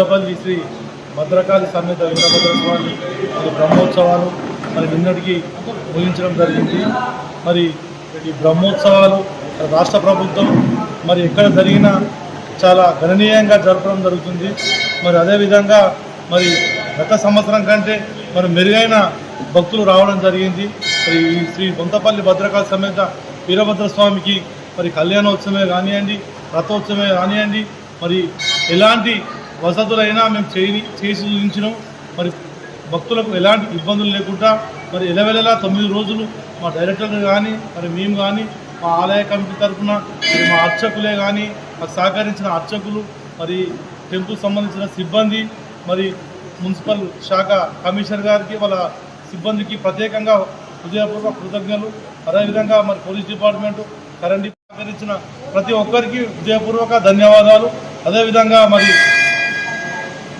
బొంతపల్లి శ్రీ భద్రకాళి సమేత వీరభద్ర స్వామి మరి బ్రహ్మోత్సవాలు మరి నిన్నటికి ముగించడం జరిగింది. మరి ఈ బ్రహ్మోత్సవాలు రాష్ట్ర ప్రభుత్వం మరి ఎక్కడ జరిగినా చాలా గణనీయంగా జరపడం జరుగుతుంది. మరి అదేవిధంగా మరి గత సంవత్సరం కంటే మరి మెరుగైన భక్తులు రావడం జరిగింది. మరి ఈ శ్రీ బొంతపల్లి భద్రకాళి సమేత వీరభద్ర స్వామికి మరి కళ్యాణోత్సవమే కానివ్వండి రథోత్సవమే కానివ్వండి మరి ఎలాంటి వసతులైనా మేము చేయి చేసి చూపించినాం. మరి భక్తులకు ఎలాంటి ఇబ్బందులు లేకుండా మరి ఎలవెలలా తొమ్మిది రోజులు మా డైరెక్టర్లు కానీ మరి మేము కానీ మా ఆలయ కమిటీ తరఫున మరి మా అర్చకులే కానీ మాకు సహకరించిన అర్చకులు మరి టెంపుల్ సంబంధించిన సిబ్బంది మరి మున్సిపల్ శాఖ కమిషనర్ గారికి వాళ్ళ సిబ్బందికి ప్రత్యేకంగా హృదయపూర్వక కృతజ్ఞతలు. అదేవిధంగా మరి పోలీస్ డిపార్ట్మెంటు కరెంట్ సహకరించిన ప్రతి ఒక్కరికి హృదయపూర్వక ధన్యవాదాలు. అదేవిధంగా మరి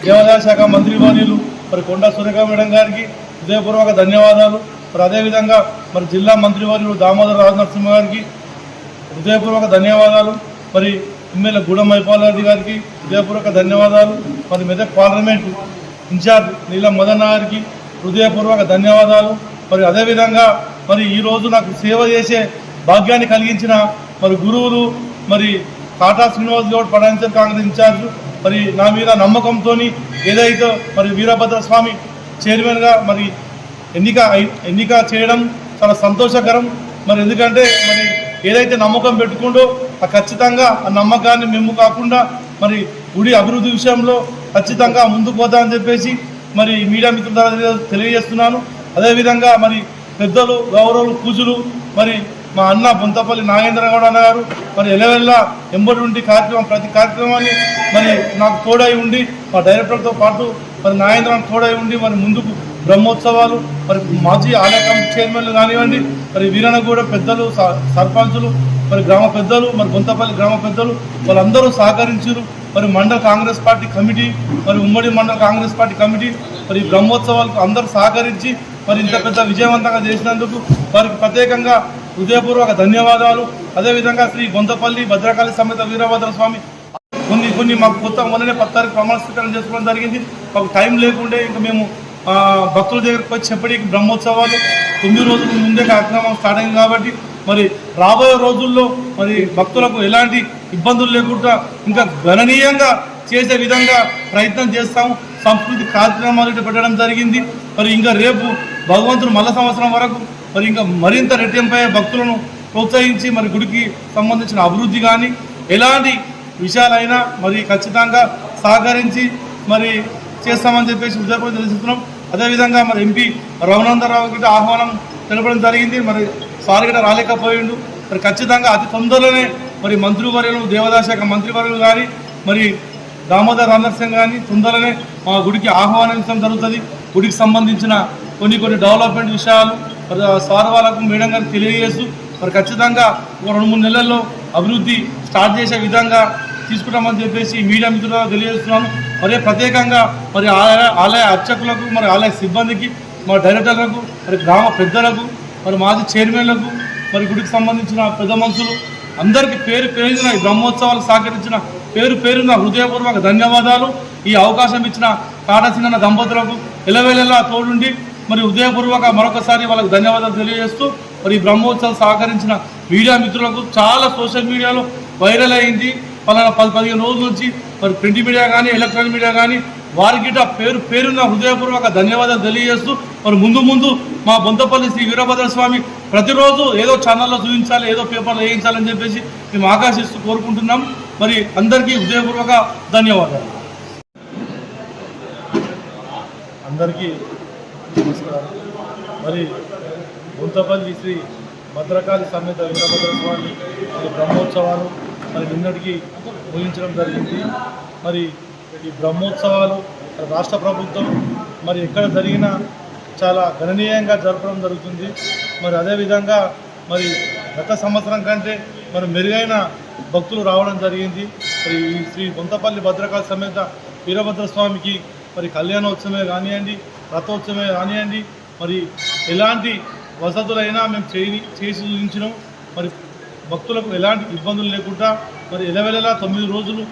దేవాదాయ శాఖ మంత్రి వర్యులు మరి కొండ సూర్యకాంత్ మేడం గారికి హృదయపూర్వక ధన్యవాదాలు. మరి అదేవిధంగా మరి జిల్లా మంత్రి వర్యులు దామోదర రాజనరసింహ గారికి హృదయపూర్వక ధన్యవాదాలు. మరి ఎమ్మెల్యే గూడెం మైపాలరెడ్డి గారికి హృదయపూర్వక ధన్యవాదాలు. మరి మెదక్ పార్లమెంట్ ఇన్ఛార్జ్ నీలం మదన్న గారికి హృదయపూర్వక ధన్యవాదాలు. మరి అదేవిధంగా మరి ఈరోజు నాకు సేవ చేసే భాగ్యాన్ని కలిగించిన మరి గురువులు మరి టాటా శ్రీనివాస్ గౌడ్ ఫైనాన్షియల్ కాంగ్రెస్ ఇన్ఛార్జ్. మరి నా మీద నమ్మకంతో ఏదైతే మరి వీరభద్ర స్వామి చైర్మన్గా మరి ఎన్నిక ఎన్నిక చేయడం చాలా సంతోషకరం. మరి ఎందుకంటే మరి ఏదైతే నమ్మకం పెట్టుకుంటో ఆ ఖచ్చితంగా ఆ నమ్మకాన్ని మేము కాకుండా మరి గుడి అభివృద్ధి విషయంలో ఖచ్చితంగా ముందుకు పోతామని చెప్పేసి మరి మీడియా మిత్రుల ద్వారా తెలియజేస్తున్నాను. అదేవిధంగా మరి పెద్దలు గౌరవులు పూజలు మరి మా అన్న బొంతపల్లి నాగేంద్ర గౌడ అన్న గారు మరి ఎలవెల్లా ఎంబడి ఉండి కార్యక్రమం ప్రతి కార్యక్రమాన్ని మరి నాకు తోడై ఉండి మా డైరెక్టర్తో పాటు మరి నాగేంద్రం తోడై ఉండి మరి ముందుకు బ్రహ్మోత్సవాలు మరి మాజీ ఆలయ కమిటీ చైర్మన్లు కానివ్వండి మరి వీరనగూడ పెద్దలు స- సర్పంచులు మరి గ్రామ పెద్దలు మరి బొంతపల్లి గ్రామ పెద్దలు వాళ్ళందరూ సహకరించారు మరి మండల కాంగ్రెస్ పార్టీ కమిటీ మరి ఉమ్మడి మండల కాంగ్రెస్ పార్టీ కమిటీ మరి బ్రహ్మోత్సవాలకు అందరూ సహకరించి మరి ఇంత పెద్ద విజయవంతంగా చేసినందుకు వారికి ప్రత్యేకంగా హృదయపూర్వక ధన్యవాదాలు. అదేవిధంగా శ్రీ గొంతపల్లి భద్రకాళి సమేత వీరభద్ర స్వామి. కొన్ని కొన్ని మాకు కొత్త మొదలనే పత్తారికి ప్రమాణ స్వీకారం చేసుకోవడం జరిగింది. మాకు టైం లేకుండే ఇంకా మేము భక్తుల దగ్గరకు వచ్చి చెప్పడానికి బ్రహ్మోత్సవాలు. తొమ్మిది రోజుల ముందే కార్యక్రమం స్టార్ట్ అయింది కాబట్టి మరి రాబోయే రోజుల్లో మరి భక్తులకు ఎలాంటి ఇబ్బందులు లేకుండా ఇంకా గణనీయంగా చేసే విధంగా ప్రయత్నం చేస్తాము. సంస్కృతి కార్యక్రమాలు ఇటు పెట్టడం జరిగింది. మరి ఇంకా రేపు భగవంతుడు మల్ల సంవత్సరం వరకు మరి ఇంకా మరింత రెట్టింపై భక్తులను ప్రోత్సహించి మరి గుడికి సంబంధించిన అభివృద్ధి కానీ ఎలాంటి విషయాలైనా మరి ఖచ్చితంగా సహకరించి మరి చేస్తామని చెప్పేసి హృదయపూర్వక తెలుస్తున్నాం అదేవిధంగా మరి ఎంపీ రఘునందరావు గిట్ట ఆహ్వానం తెలపడం జరిగింది. మరి సార్ గిట్ట రాలేకపోయిండు. మరి ఖచ్చితంగా అతి తొందరలోనే మరి మంత్రివర్యులు దేవాదాయ శాఖ మంత్రివర్యులు కానీ మరి దామోదర్ రందర్ కానీ తొందరలోనే మా గుడికి ఆహ్వానించడం జరుగుతుంది. గుడికి సంబంధించిన కొన్ని కొన్ని డెవలప్మెంట్ విషయాలు మరి సార్ వాళ్ళకు మేడం గారికి తెలియజేస్తూ మరి ఖచ్చితంగా రెండు మూడు నెలల్లో అభివృద్ధి స్టార్ట్ చేసే విధంగా తీసుకుంటామని చెప్పేసి మీడియా మిత్రులకు తెలియజేస్తున్నాను. మరి ప్రత్యేకంగా మరి ఆలయ ఆలయ అర్చకులకు మరి ఆలయ సిబ్బందికి మరి డైరెక్టర్లకు మరి గ్రామ పెద్దలకు మరి మాజీ చైర్మన్లకు మరి గుడికి సంబంధించిన పెద్ద మనుషులు అందరికీ పేరు పేరున ఈ బ్రహ్మోత్సవాలు సహకరించిన పేరు పేరున హృదయపూర్వక ధన్యవాదాలు. ఈ అవకాశం ఇచ్చిన కాటసిన దంపతులకు ఎలవేళలా తోడుండి మరి హృదయపూర్వక మరొకసారి వాళ్ళకు ధన్యవాదాలు తెలియజేస్తూ మరి ఈ బ్రహ్మోత్సవం సహకరించిన మీడియా మిత్రులకు చాలా సోషల్ మీడియాలో వైరల్ అయింది. పలానా పది పదిహేను రోజుల నుంచి మరి ప్రింట్ మీడియా కానీ ఎలక్ట్రానిక్ మీడియా కానీ వారికి గిట్ట పేరు పేరున్న హృదయపూర్వక ధన్యవాదాలు తెలియజేస్తూ మరి ముందు ముందు మా బొంతపల్లి శ్రీ వీరభద్ర స్వామి ప్రతిరోజు ఏదో ఛానల్లో చూపించాలి ఏదో పేపర్లో వేయించాలని చెప్పేసి మేము ఆకాశిస్తూ కోరుకుంటున్నాం. మరి అందరికీ హృదయపూర్వక ధన్యవాదాలు. అందరికీ నమస్కారం. మరి గుంతపల్లి శ్రీ భద్రకాళి సమేత వీరభద్ర స్వామి మరి బ్రహ్మోత్సవాలు మరి నిన్నటికి ముగించడం జరిగింది. మరి ఈ బ్రహ్మోత్సవాలు రాష్ట్ర ప్రభుత్వం మరి ఎక్కడ జరిగినా చాలా గణనీయంగా జరపడం జరుగుతుంది. మరి అదేవిధంగా మరి గత సంవత్సరం కంటే మరి మెరుగైన భక్తులు రావడం జరిగింది. మరి ఈ శ్రీ బొంతపల్లి భద్రకాళి సమేత వీరభద్ర స్వామికి మరి కళ్యాణోత్సవమే కానివ్వండి రథోత్సవమే కానివ్వండి మరి ఎలాంటి వసతులైనా మేము చేయి చేసి చూపించినాం. మరి భక్తులకు ఎలాంటి ఇబ్బందులు లేకుండా మరి ఎలవెలలా తొమ్మిది రోజులు